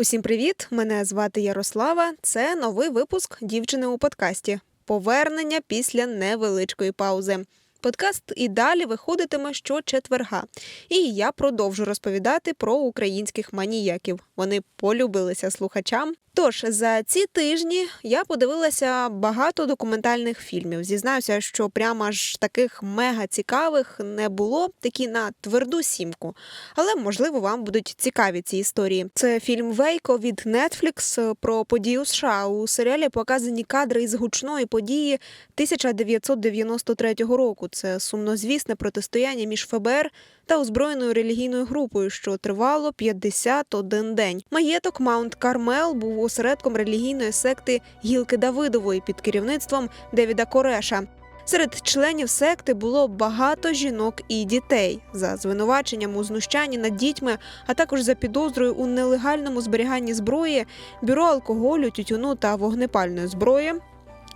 Усім привіт! Мене звати Ярослава. Це новий випуск дівчини у подкасті. Повернення після невеличкої паузи. Подкаст і далі виходитиме щочетверга. І я продовжу розповідати про українських маніяків. Вони полюбилися слухачам. Тож за ці тижні я подивилася багато документальних фільмів. Зізнаюся, що прямо ж таких мега цікавих не було, такі на тверду сімку. Але можливо вам будуть цікаві ці історії. Це фільм Вейко від Netflix про події у США. У серіалі показані кадри із гучної події 1993 року. Це сумнозвісне протистояння між ФБР та озброєною релігійною групою, що тривало 51 день. Маєток Маунт Кармел був осередком релігійної секти Гілки Давидової під керівництвом Девіда Кореша. Серед членів секти було багато жінок і дітей за звинуваченням у знущанні над дітьми, а також за підозрою у нелегальному зберіганні зброї, бюро алкоголю, тютюну та вогнепальної зброї.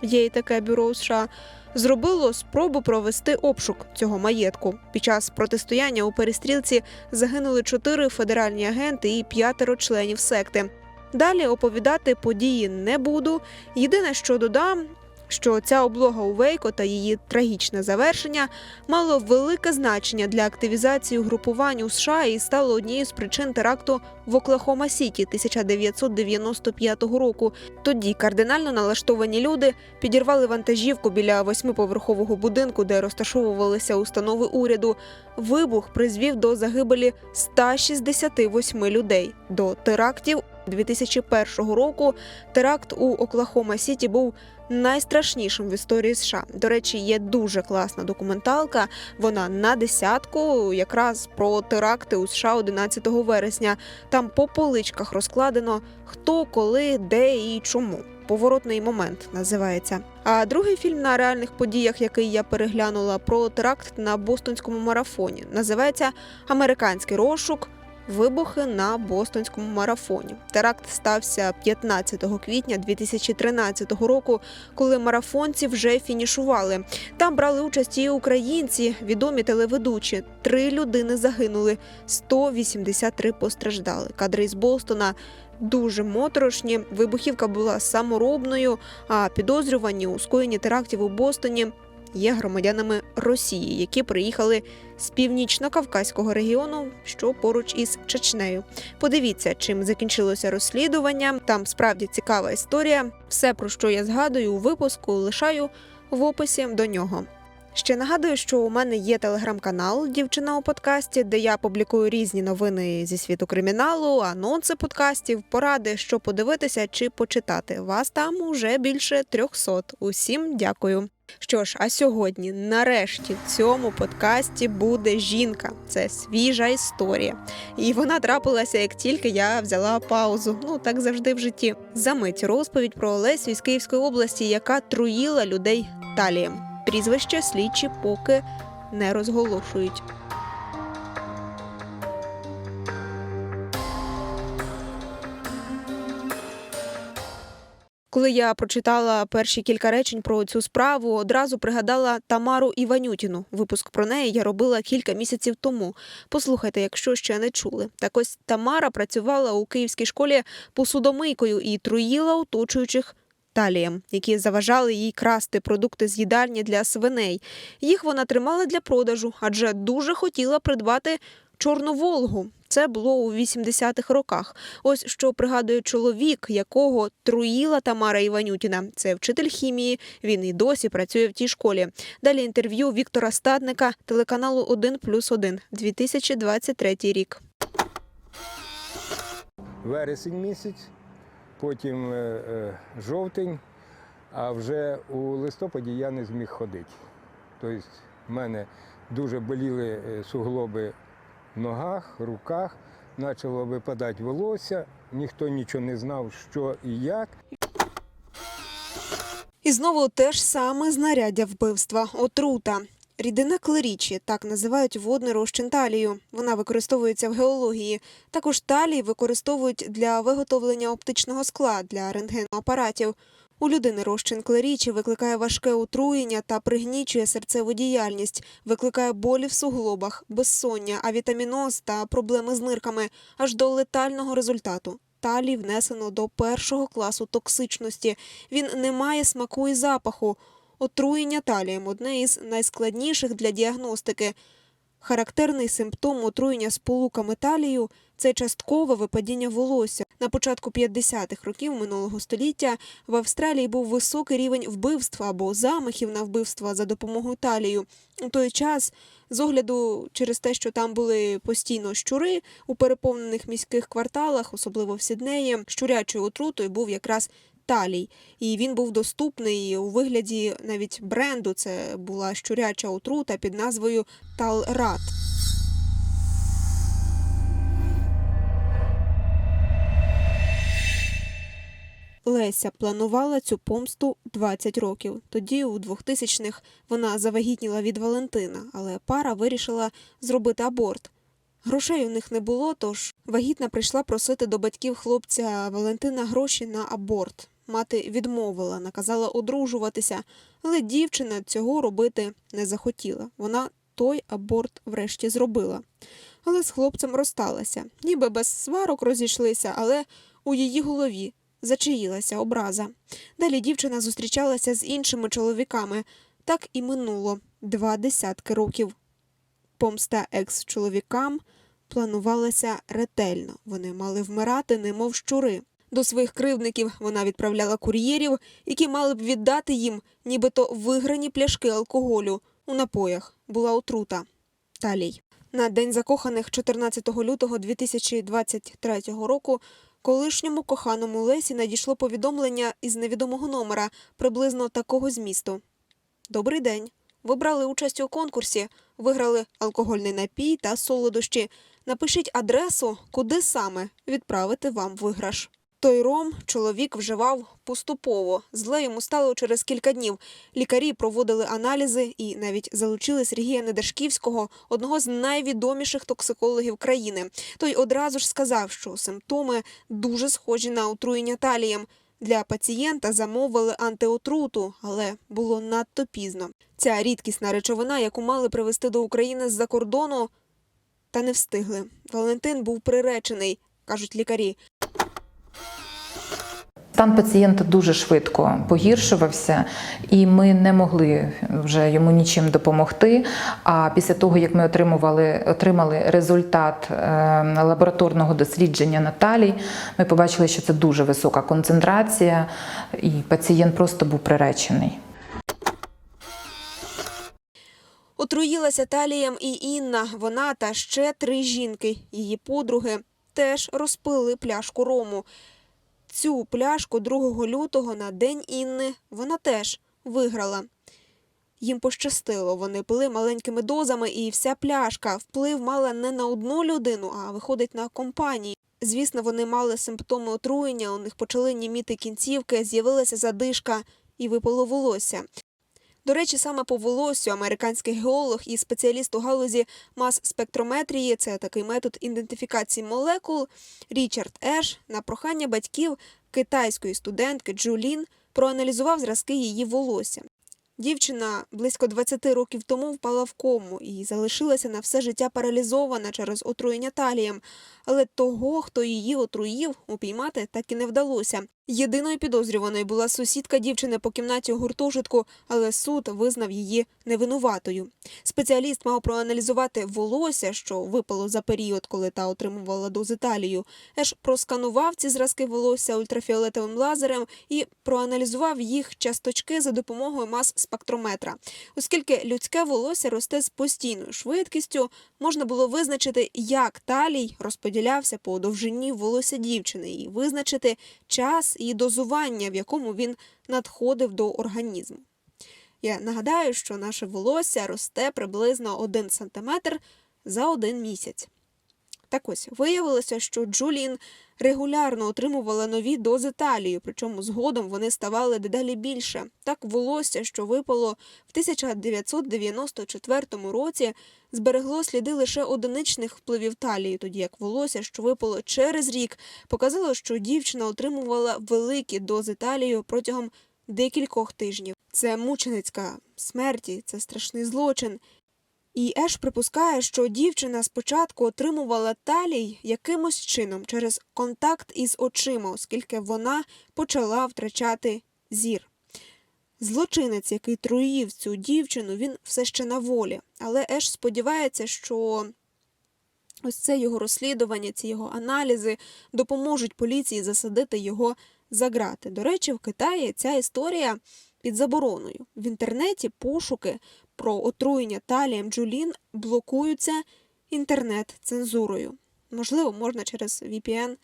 Є і таке бюро у США. Зробило спробу провести обшук цього маєтку. Під час протистояння у перестрілці загинули чотири федеральні агенти і п'ятеро членів секти. Далі оповідати події не буду. Єдине, що додам, що ця облога у Вейко та її трагічне завершення мало велике значення для активізації угрупувань у США і стало однією з причин теракту в Оклахома Сіті 1995 року. Тоді кардинально налаштовані люди підірвали вантажівку біля восьмиповерхового будинку, де розташовувалися установи уряду. Вибух призвів до загибелі 168 людей. До терактів 2001 року теракт у Оклахома Сіті був найстрашнішим в історії США. До речі, є дуже класна документалка. Вона на десятку, якраз про теракти у США 11 вересня. Там по поличках розкладено хто, коли, де і чому. Поворотний момент називається. А другий фільм на реальних подіях, який я переглянула про теракт на бостонському марафоні, називається Американський розшук. Вибухи на бостонському марафоні. Теракт стався 15 квітня 2013 року, коли марафонці вже фінішували. Там брали участь і українці, відомі телеведучі. Три людини загинули, 183 постраждали. Кадри з Бостона дуже моторошні. Вибухівка була саморобною, а підозрювані у скоєнні терактів у Бостоні є громадянами Росії, які приїхали з північно-кавказького регіону, що поруч із Чечнею. Подивіться, чим закінчилося розслідування. Там справді цікава історія. Все, про що я згадую у випуску, лишаю в описі до нього. Ще нагадую, що у мене є телеграм-канал Дівчина у подкасті, де я публікую різні новини зі світу криміналу, анонси подкастів, поради, що подивитися чи почитати. Вас там уже більше 300. Усім дякую. Що ж, а сьогодні, нарешті, в цьому подкасті буде жінка. Це свіжа історія. І вона трапилася, як тільки я взяла паузу. Ну так завжди в житті. Замить розповідь про Олесю із Київської області, яка труїла людей талієм. Прізвище слідчі поки не розголошують. Коли я прочитала перші кілька речень про цю справу, одразу пригадала Тамару Іванютіну. Випуск про неї я робила кілька місяців тому. Послухайте, якщо ще не чули. Так ось Тамара працювала у київській школі посудомийкою і труїла оточуючих талієм, які заважали їй красти продукти з їдальні для свиней. Їх вона тримала для продажу, адже дуже хотіла придбати чорну Волгу. Це було у 80-х роках. Ось що пригадує чоловік, якого труїла Тамара Іванютіна. Це вчитель хімії. Він і досі працює в тій школі. Далі інтерв'ю Віктора Стадника телеканалу 1 плюс 1, 2023 рік. вересень місяць, потім е, е, жовтень, а вже у листопаді я не зміг ходити. Тобто в мене дуже боліли е, суглоби в ногах, руках, почало випадати волосся, ніхто нічого не знав, що і як. І знову те ж саме знаряддя вбивства отрута. Рідина клерічі, так називають водний розчин талію. Вона використовується в геології. Також талій використовують для виготовлення оптичного скла для рентгеноапаратів. У людини розчин клерічі викликає важке отруєння та пригнічує серцеву діяльність, викликає болі в суглобах, безсоння, авітаміноз та проблеми з нирками аж до летального результату талій внесено до першого класу токсичності. Він не має смаку і запаху. Отруєння талієм одне із найскладніших для діагностики. Характерний симптом отруєння сполуками талію – це часткове випадіння волосся. На початку 50-х років минулого століття в Австралії був високий рівень вбивств або замахів на вбивства за допомогою талію. У той час, з огляду через те, що там були постійно щури у переповнених міських кварталах, особливо в Сіднеї, щурячою отрутою був якраз талій. І він був доступний у вигляді навіть бренду. Це була щуряча отрута під назвою Талрат. Леся планувала цю помсту 20 років. Тоді, у 2000-х, вона завагітніла від Валентина, але пара вирішила зробити аборт. Грошей у них не було, тож вагітна прийшла просити до батьків хлопця Валентина гроші на аборт. Мати відмовила, наказала одружуватися, але дівчина цього робити не захотіла. Вона той аборт врешті зробила. Але з хлопцем розсталася. Ніби без сварок розійшлися, але у її голові зачаїлася образа. Далі дівчина зустрічалася з іншими чоловіками. Так і минуло два десятки років. Помста екс-чоловікам планувалася ретельно. Вони мали вмирати, немов щури. До своїх кривдників вона відправляла кур'єрів, які мали б віддати їм нібито виграні пляшки алкоголю. У напоях була отрута. Талій. На день закоханих 14 лютого 2023 року колишньому коханому Лесі надійшло повідомлення із невідомого номера приблизно такого змісту. Добрий день. Ви брали участь у конкурсі, виграли алкогольний напій та солодощі. Напишіть адресу, куди саме відправити вам виграш. Той ром чоловік вживав поступово. Зле йому стало через кілька днів. Лікарі проводили аналізи і навіть залучили Сергія Недашківського, одного з найвідоміших токсикологів країни. Той одразу ж сказав, що симптоми дуже схожі на отруєння талієм. Для пацієнта замовили антиотруту, але було надто пізно. Ця рідкісна речовина, яку мали привезти до України з-за кордону, та не встигли. Валентин був приречений, кажуть лікарі. Стан пацієнта дуже швидко погіршувався, і ми не могли вже йому нічим допомогти. А після того, як ми отримували, отримали результат е, лабораторного дослідження Наталі, ми побачили, що це дуже висока концентрація, і пацієнт просто був приречений. Отруїлася талієм і Інна. Вона та ще три жінки, її подруги, теж розпили пляшку рому. Цю пляшку 2 лютого на день Інни вона теж виграла. Їм пощастило, вони пили маленькими дозами, і вся пляшка вплив мала не на одну людину, а виходить на компанії. Звісно, вони мали симптоми отруєння, у них почали німіти кінцівки, з'явилася задишка і випало волосся. До речі, саме по волосю американський геолог і спеціаліст у галузі мас-спектрометрії, це такий метод ідентифікації молекул, Річард Еш на прохання батьків китайської студентки Джулін проаналізував зразки її волосся. Дівчина близько 20 років тому впала в кому і залишилася на все життя паралізована через отруєння талієм. Але того, хто її отруїв, упіймати так і не вдалося. Єдиною підозрюваною була сусідка дівчини по кімнаті гуртожитку, але суд визнав її невинуватою. Спеціаліст мав проаналізувати волосся, що випало за період, коли та отримувала дози талію. Еш просканував ці зразки волосся ультрафіолетовим лазером і проаналізував їх часточки за допомогою мас-спектрометра. Оскільки людське волосся росте з постійною швидкістю, можна було визначити, як талій розподілявся по довжині волосся дівчини, і визначити час і дозування, в якому він надходив до організму. Я нагадаю, що наше волосся росте приблизно 1 см за один місяць. Так ось виявилося, що Джулін регулярно отримувала нові дози талію, причому згодом вони ставали дедалі більше. Так волосся, що випало в 1994 році, зберегло сліди лише одиничних впливів талії, тоді як волосся, що випало через рік, показало, що дівчина отримувала великі дози талію протягом декількох тижнів. Це мученицька смерті, це страшний злочин. І Еш припускає, що дівчина спочатку отримувала талій якимось чином через контакт із очима, оскільки вона почала втрачати зір. Злочинець, який труїв цю дівчину, він все ще на волі. Але Еш сподівається, що ось це його розслідування, ці його аналізи допоможуть поліції засадити його за грати. До речі, в Китаї ця історія під забороною. В інтернеті пошуки про отруєння талієм Джулін блокуються інтернет-цензурою. Можливо, можна через VPN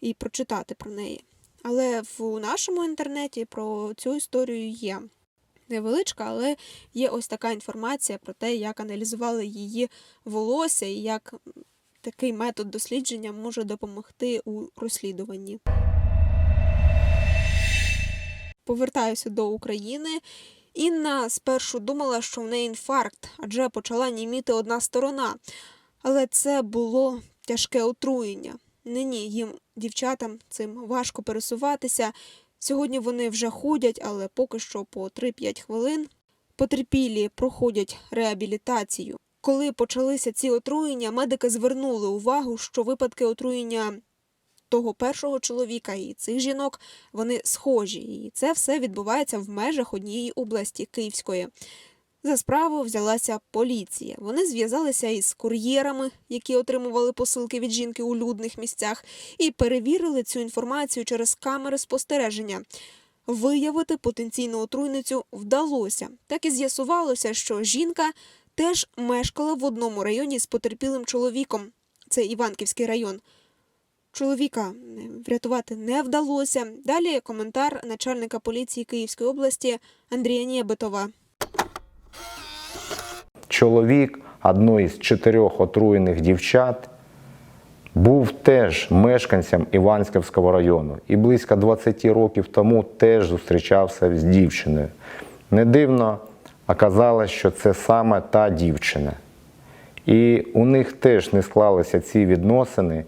і прочитати про неї. Але в нашому інтернеті про цю історію є невеличка, але є ось така інформація про те, як аналізували її волосся і як такий метод дослідження може допомогти у розслідуванні. Повертаюся до України. Інна спершу думала, що в неї інфаркт, адже почала німіти одна сторона. Але це було тяжке отруєння. Нині їм, дівчатам, цим важко пересуватися. Сьогодні вони вже ходять, але поки що по 3-5 хвилин. Потерпілі проходять реабілітацію. Коли почалися ці отруєння, медики звернули увагу, що випадки отруєння того першого чоловіка і цих жінок вони схожі, і це все відбувається в межах однієї області Київської. За справу взялася поліція. Вони зв'язалися із кур'єрами, які отримували посилки від жінки у людних місцях, і перевірили цю інформацію через камери спостереження. Виявити потенційну отруйницю вдалося. Так і з'ясувалося, що жінка теж мешкала в одному районі з потерпілим чоловіком. Це Іванківський район. Чоловіка врятувати не вдалося. Далі коментар начальника поліції Київської області Андрія Нєбетова. чоловік одної з чотирьох отруєних дівчат був теж мешканцем Іванськівського району і близько 20 років тому теж зустрічався з дівчиною. Не дивно оказалось, що це саме та дівчина. І у них теж не склалися ці відносини.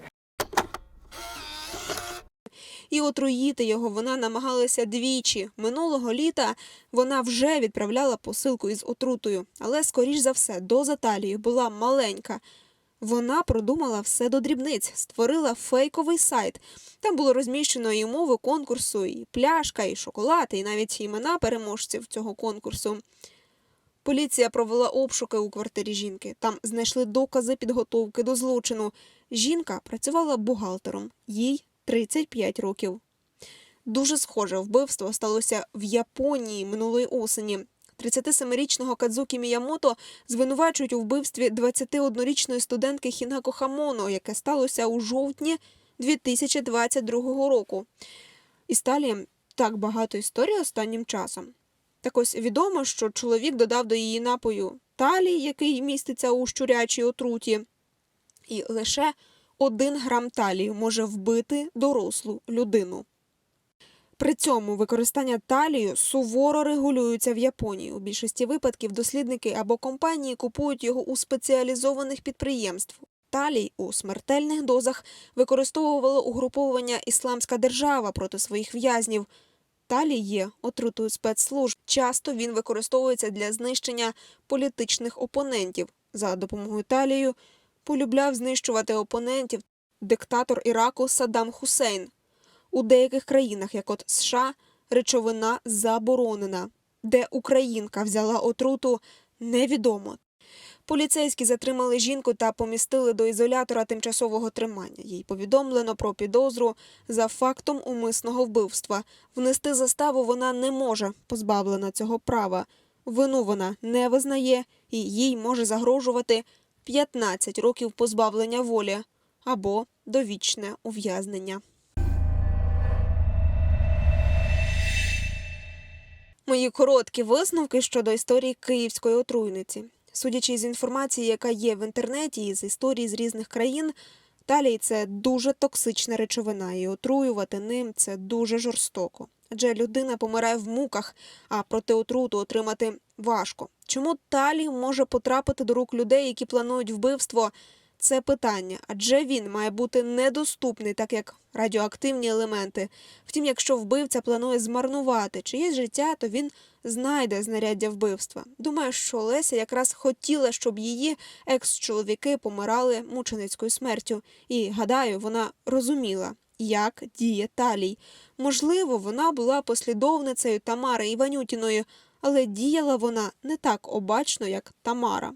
І отруїти його вона намагалася двічі. Минулого літа вона вже відправляла посилку із отрутою, але, скоріш за все, доза талії була маленька. Вона продумала все до дрібниць, створила фейковий сайт. Там було розміщено і умови конкурсу, і пляшка, і шоколад, і навіть імена переможців цього конкурсу. Поліція провела обшуки у квартирі жінки. Там знайшли докази підготовки до злочину. Жінка працювала бухгалтером, їй 35 років. Дуже схоже вбивство сталося в Японії минулої осені. 37-річного Кадзукі Міямото звинувачують у вбивстві 21-річної студентки Хінако Хамоно, яке сталося у жовтні 2022 року. Із Талієм так багато історій останнім часом. Так ось відомо, що чоловік додав до її напою талій, який міститься у щурячій отруті, і лише один грам талії може вбити дорослу людину. При цьому використання талію суворо регулюється в Японії. У більшості випадків дослідники або компанії купують його у спеціалізованих підприємств. Талій у смертельних дозах використовувало угруповування Ісламська держава проти своїх в'язнів. Талій є отрутою спецслужб. Часто він використовується для знищення політичних опонентів. За допомогою талію полюбляв знищувати опонентів диктатор Іраку Саддам Хусейн. У деяких країнах, як от США, речовина заборонена. Де українка взяла отруту, невідомо. Поліцейські затримали жінку та помістили до ізолятора тимчасового тримання. Їй повідомлено про підозру за фактом умисного вбивства. Внести заставу вона не може, позбавлена цього права. Вину вона не визнає і їй може загрожувати 15 років позбавлення волі або довічне ув'язнення. Мої короткі висновки щодо історії київської отруйниці. Судячи з інформації, яка є в інтернеті, і з історій з різних країн, талій це дуже токсична речовина, і отруювати ним це дуже жорстоко. Адже людина помирає в муках, а проти отруту отримати важко. Чому талій може потрапити до рук людей, які планують вбивство? це питання, адже він має бути недоступний, так як радіоактивні елементи. Втім, якщо вбивця планує змарнувати чиєсь життя, то він знайде знаряддя вбивства. Думаю, що Леся якраз хотіла, щоб її екс-чоловіки помирали мученицькою смертю. І гадаю, вона розуміла, як діє Талій. Можливо, вона була послідовницею Тамари Іванютіної, але діяла вона не так обачно, як Тамара.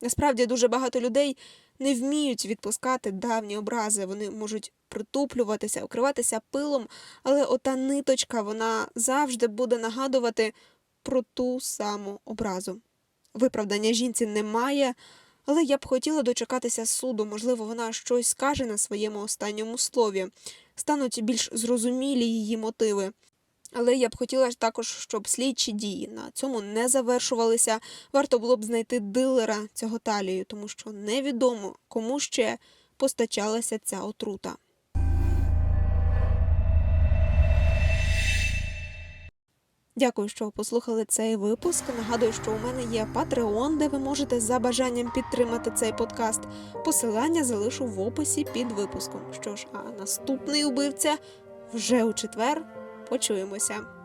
Насправді дуже багато людей не вміють відпускати давні образи. Вони можуть притуплюватися, укриватися пилом, але ота ниточка вона завжди буде нагадувати про ту саму образу. Виправдання жінці немає, але я б хотіла дочекатися суду. Можливо, вона щось скаже на своєму останньому слові. Стануть більш зрозумілі її мотиви. Але я б хотіла також, щоб слідчі дії на цьому не завершувалися. Варто було б знайти дилера цього талію, тому що невідомо, кому ще постачалася ця отрута. Дякую, що послухали цей випуск. Нагадую, що у мене є Patreon, де ви можете за бажанням підтримати цей подкаст. Посилання залишу в описі під випуском. Що ж, а наступний убивця вже у четвер. Почуємося.